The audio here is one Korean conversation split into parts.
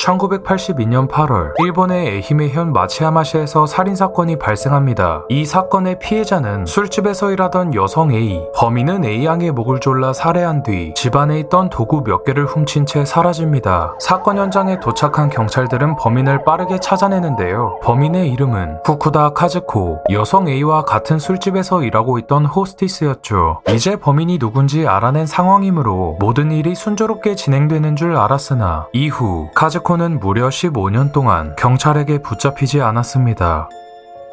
1982년 8월 일본의 에히메현 마치야마시에서 살인사건이 발생합니다. 이 사건의 피해자는 술집에서 일하던 여성 A, 범인은 A양의 목을 졸라 살해한 뒤 집안에 있던 도구 몇 개를 훔친 채 사라집니다. 사건 현장에 도착한 경찰들은 범인을 빠르게 찾아내는데요. 범인의 이름은 후쿠다 카즈코, 여성 A와 같은 술집에서 일하고 있던 호스티스였죠. 이제 범인이 누군지 알아낸 상황이므로 모든 일이 순조롭게 진행되는 줄 알았으나 이후 카즈코 는 무려 15년 동안 경찰에게 붙잡히지 않았습니다.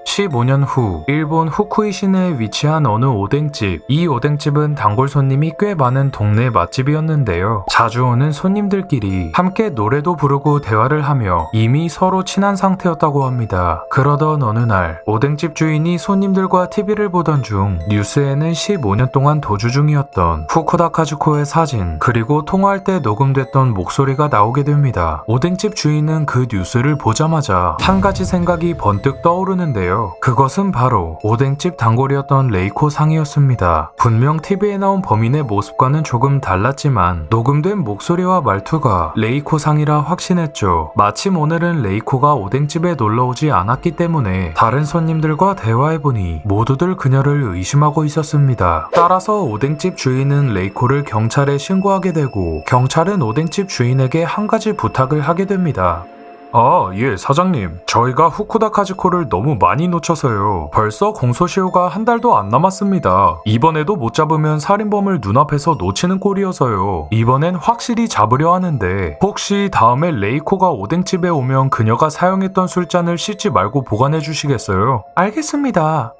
15년 후 일본 후쿠이 시내에 위치한 어느 오뎅집. 이 오뎅집은 단골 손님이 꽤 많은 동네 맛집이었는데요. 자주 오는 손님들끼리 함께 노래도 부르고 대화를 하며 이미 서로 친한 상태였다고 합니다. 그러던 어느 날 오뎅집 주인이 손님들과 TV를 보던 중 뉴스에는 15년 동안 도주 중이었던 후쿠다 카즈코의 사진 그리고 통화할 때 녹음됐던 목소리가 나오게 됩니다. 오뎅집 주인은 그 뉴스를 보자마자 한 가지 생각이 번뜩 떠오르는데요 그것은 바로 오뎅집 단골이었던 레이코 상이었습니다. 분명 TV에 나온 범인의 모습과는 조금 달랐지만 녹음된 목소리와 말투가 레이코 상이라 확신했죠. 마침 오늘은 레이코가 오뎅집에 놀러오지 않았기 때문에 다른 손님들과 대화해보니 모두들 그녀를 의심하고 있었습니다. 따라서 오뎅집 주인은 레이코를 경찰에 신고하게 되고 경찰은 오뎅집 주인에게 한 가지 부탁을 하게 됩니다. 아, 예, 사장님. 저희가 후쿠다 카즈코를 너무 많이 놓쳐서요. 벌써 공소시효가 한 달도 안 남았습니다. 이번에도 못 잡으면 살인범을 눈앞에서 놓치는 꼴이어서요. 이번엔 확실히 잡으려 하는데, 혹시 다음에 레이코가 오뎅집에 오면 그녀가 사용했던 술잔을 씻지 말고 보관해 주시겠어요? 알겠습니다.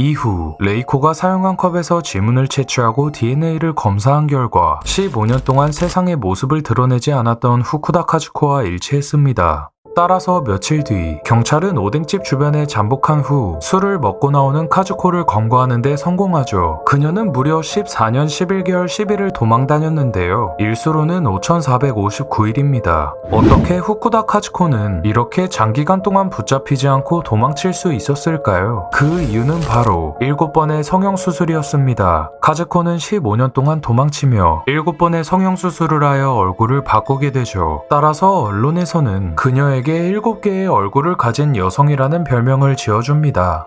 이후 레이코가 사용한 컵에서 지문을 채취하고 DNA를 검사한 결과 15년 동안 세상의 모습을 드러내지 않았던 후쿠다 카즈코와 일치했습니다. 따라서 며칠 뒤 경찰은 오뎅집 주변에 잠복한 후 술을 먹고 나오는 카즈코를 검거하는데 성공하죠. 그녀는 무려 14년 11개월 10일을 도망 다녔는데요. 일수로는 5,459일입니다. 어떻게 후쿠다 카즈코는 이렇게 장기간 동안 붙잡히지 않고 도망칠 수 있었을까요? 그 이유는 바로 7번의 성형수술이었습니다. 카즈코는 15년 동안 도망치며 7번의 성형수술을 하여 얼굴을 바꾸게 되죠. 따라서 언론에서는 그녀 에게 7개의 얼굴을 가진 여성이라는 별명을 지어줍니다.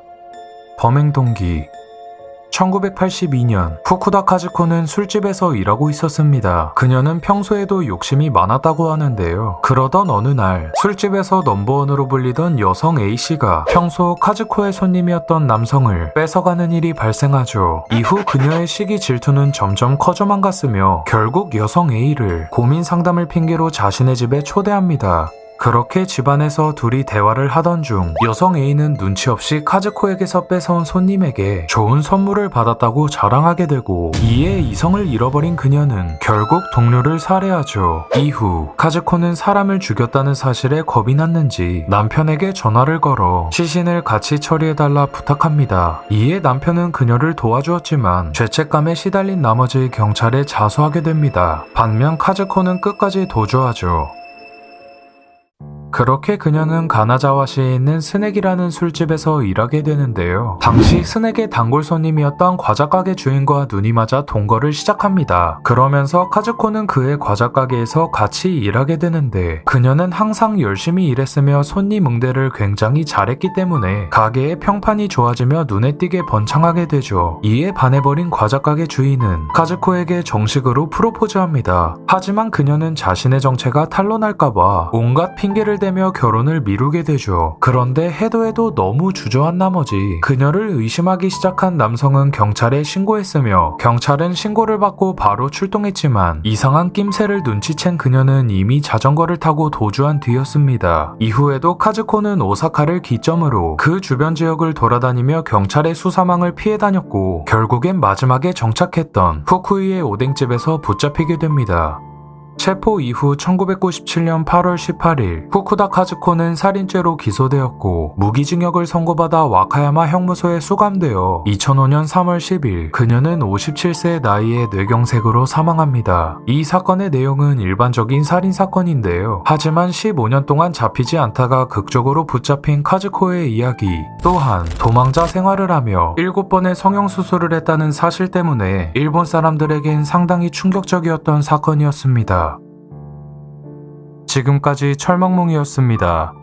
범행 동기 1982년 후쿠다 카즈코는 술집에서 일하고 있었습니다. 그녀는 평소에도 욕심이 많았다고 하는데요. 그러던 어느 날 술집에서 넘버원으로 불리던 여성 A씨가 평소 카즈코의 손님이었던 남성을 뺏어가는 일이 발생하죠. 이후 그녀의 시기 질투는 점점 커져만 갔으며 결국 여성 A를 고민 상담을 핑계로 자신의 집에 초대합니다. 그렇게 집안에서 둘이 대화를 하던 중 여성 A는 눈치 없이 카즈코에게서 뺏어온 손님에게 좋은 선물을 받았다고 자랑하게 되고 이에 이성을 잃어버린 그녀는 결국 동료를 살해하죠. 이후 카즈코는 사람을 죽였다는 사실에 겁이 났는지 남편에게 전화를 걸어 시신을 같이 처리해달라 부탁합니다. 이에 남편은 그녀를 도와주었지만 죄책감에 시달린 나머지 경찰에 자수하게 됩니다. 반면 카즈코는 끝까지 도주하죠. 그렇게 그녀는 가나자와시에 있는 스낵이라는 술집에서 일하게 되는데요. 당시 스낵의 단골 손님이었던 과자 가게 주인과 눈이 맞아 동거를 시작합니다. 그러면서 카즈코는 그의 과자 가게에서 같이 일하게 되는데 그녀는 항상 열심히 일했으며 손님 응대를 굉장히 잘했기 때문에 가게의 평판이 좋아지며 눈에 띄게 번창하게 되죠. 이에 반해버린 과자 가게 주인은 카즈코에게 정식으로 프로포즈합니다. 하지만 그녀는 자신의 정체가 탄로날까봐 온갖 핑계를 대며 결혼을 미루게 되죠. 그런데 해도 해도 너무 주저한 나머지 그녀를 의심하기 시작한 남성은 경찰에 신고했으며 경찰은 신고를 받고 바로 출동했지만 이상한 낌새를 눈치챈 그녀는 이미 자전거를 타고 도주한 뒤였습니다. 이후에도 카즈코는 오사카를 기점으로 그 주변 지역을 돌아다니며 경찰의 수사망을 피해 다녔고 결국엔 마지막에 정착했던 후쿠이의 오뎅집에서 붙잡히게 됩니다. 체포 이후 1997년 8월 18일 후쿠다 카즈코는 살인죄로 기소되었고 무기징역을 선고받아 와카야마 형무소에 수감되어 2005년 3월 10일 그녀는 57세의 나이에 뇌경색으로 사망합니다. 이 사건의 내용은 일반적인 살인 사건인데요. 하지만 15년 동안 잡히지 않다가 극적으로 붙잡힌 카즈코의 이야기 또한 도망자 생활을 하며 7번의 성형 수술을 했다는 사실 때문에 일본 사람들에겐 상당히 충격적이었던 사건이었습니다. 지금까지 철먹몽이었습니다.